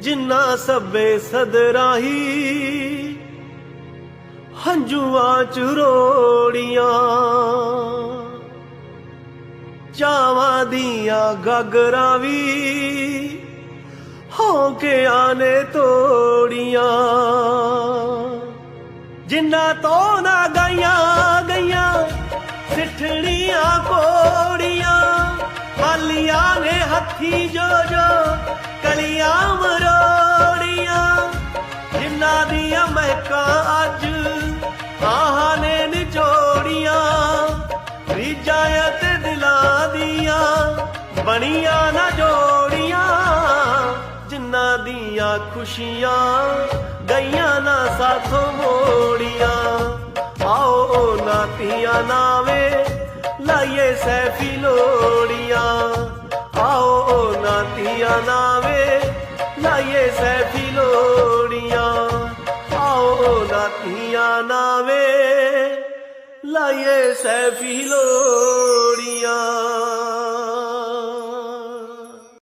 ਜਿੰਨਾ ਸਭੇ ਸਦਰਾਹੀ ਹੰਝੂਆਂ ਚ ਰੋੜੀਆਂ। ਚਾਵਾਂ ਦੀਆਂ ਗਗਰਾਂ ਵੀ ਹੋ ਨੇ ਤੋੜੀਆਂ। ਜਿੰਨਾ ਤੋਂ ਨਾ ਗਈਆਂ ਗਈਆਂ, ਸਿੱਠਣੀਆਂ ਕੋੜੀਆਂ। ਹਾਲੀਆਂ ਨੇ ਹੱਥੀ ਜੋ ਜੋ ਦੀਆਂ ਅੱਜ ਆਹਾਂ ਨੇ ਨਿਚੋੜੀਆਂ ਰੀਜਾਂ ਤੇ ਦਿਲਾਂ ਦੀਆਂ ਬਣੀਆਂ ਨਾ ਜੋੜੀਆਂ ਜਿੰਨਾ ਦੀਆਂ ਖੁਸ਼ੀਆਂ ਗਈਆਂ ਨਾ ਸਾਥੋਂ ਮੋੜੀਆਂ। ਆਓ ਨਾਤੀਆਂ ਨਾਵੇ ਲਾਈਏ ਸੈਫੀ ਲੋੜੀਆਂ। ਆਓ ਨਾਤੀਆਂ ਨਾਵੇ ਲਾਈਏ ਸੈਫੀ ਆਓ ਨਾਵੇ ਲਾਈਏ ਸੈਫੀ ਲੋ